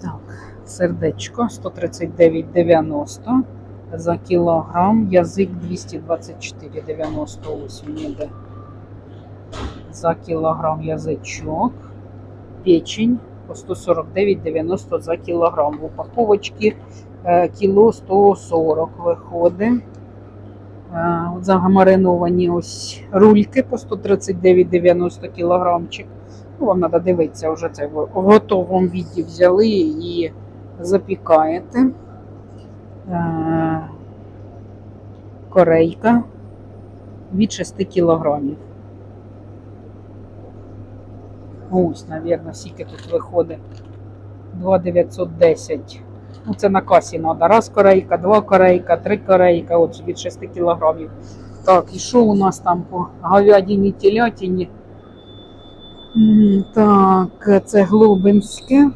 Так, сердечко 139,90 за кілограм, язик 224,90 ось він іде. За кілограм язичок, печень по 149,90 за кілограм. В упаковочці е, кіло 140 виходить. Загамариновані ось рульки по 139,90 кілограмчик. Ну, вам треба дивитися, вже це в в готовому віді взяли і запікаєте. Е, Корейка від 6 кілограмів. Ось, мабуть, скільки тут виходить. 2,910. Ну, це на касі треба. Раз корейка, два корейка, три корейка, от від 6 кілограмів. Так, і що у нас там по говядині, телятині? Так, це глобинське.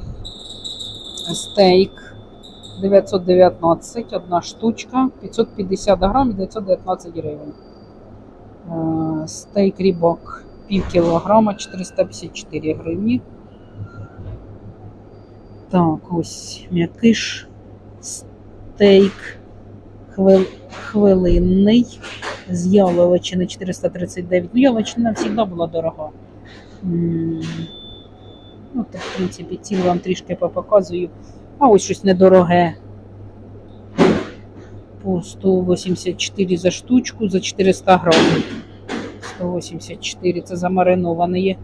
Стейк 919, одна штучка, 550 грам, 919 гривень. Е, Стейк рібок пів кілограма, 454 гривні. Так, ось м'якиш, стейк хвил, хвилинний з яловичини 439. Ну, яловичина завжди була дорога. Ну, так, в принципі, ціну вам трішки попоказую. А ось щось недороге. По 184 за штучку, за 400 грамів. 184 це замариноване є.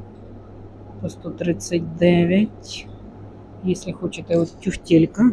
По 139. Якщо хочете, вот тюфтелька.